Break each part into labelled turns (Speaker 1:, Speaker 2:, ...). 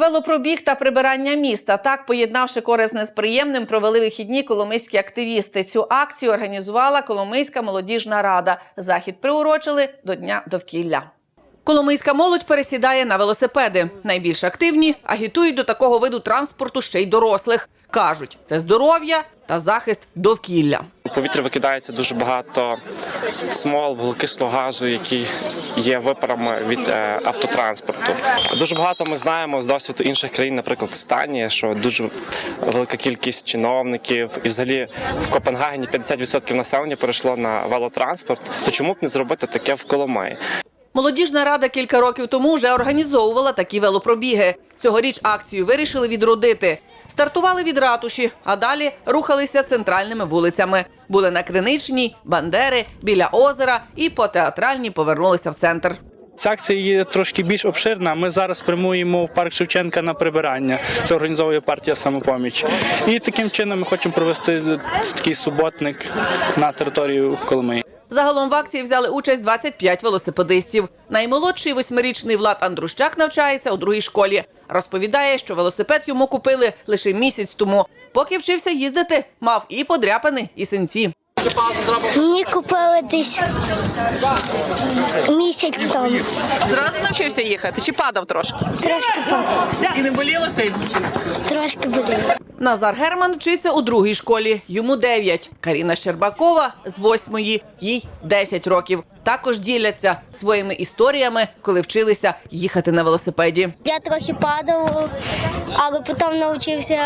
Speaker 1: Велопробіг та прибирання міста. Так, поєднавши корисне з приємним, провели вихідні коломийські активісти. Цю акцію організувала Коломийська молодіжна рада. Захід приурочили до Дня довкілля. Коломийська молодь пересідає на велосипеди. Найбільш активні агітують до такого виду транспорту ще й дорослих. Кажуть, це здоров'я та захист довкілля.
Speaker 2: У повітря викидається дуже багато смол, вуглекислого газу, які є випарами від е, автотранспорту. Дуже багато ми знаємо з досвіду інших країн, наприклад, Станія, що дуже велика кількість чиновників, і взагалі в Копенгагені 50% населення перейшло на велотранспорт. То чому б не зробити таке в Коломиї?
Speaker 1: Молодіжна рада кілька років тому вже організовувала такі велопробіги. Цьогоріч акцію вирішили відродити. Стартували від ратуші, а далі рухалися центральними вулицями. Були на Криничній, Бандери, біля озера і по театральній повернулися в центр.
Speaker 3: Ця акція є трошки більш обширна. Ми зараз прямуємо в парк Шевченка на прибирання. Це організовує партія самопоміч. І таким чином ми хочемо провести такий суботник на територію Коломиї.
Speaker 1: Загалом в акції взяли участь 25 велосипедистів. Наймолодший восьмирічний Влад Андрущак навчається у другій школі. Розповідає, що велосипед йому купили лише місяць тому. Поки вчився їздити, мав і подряпини, і синці.
Speaker 4: Мені купили десь місяць тому.
Speaker 1: Зразу навчився їхати чи падав трошки?
Speaker 4: Трошки падав,
Speaker 1: І не боліло сильно.
Speaker 4: трошки буде.
Speaker 1: Назар Герман вчиться у другій школі. Йому 9. Каріна Щербакова з восьмої, їй 10 років. Також діляться своїми історіями, коли вчилися їхати на велосипеді.
Speaker 4: Я трохи падав, але потім навчився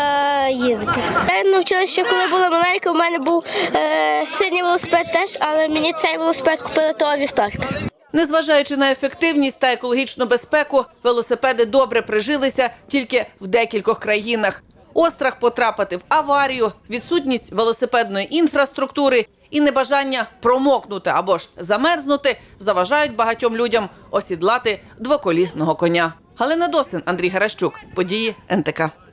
Speaker 4: їздити. Я навчилася ще коли була маленька. У мене був е, синій велосипед теж, але мені цей велосипед купили того вівторка.
Speaker 1: Незважаючи на ефективність та екологічну безпеку, велосипеди добре прижилися тільки в декількох країнах. Острах потрапити в аварію, відсутність велосипедної інфраструктури і небажання промокнути або ж замерзнути заважають багатьом людям осідлати двоколісного коня. Галина Досин, Андрій Гаращук. Події НТК.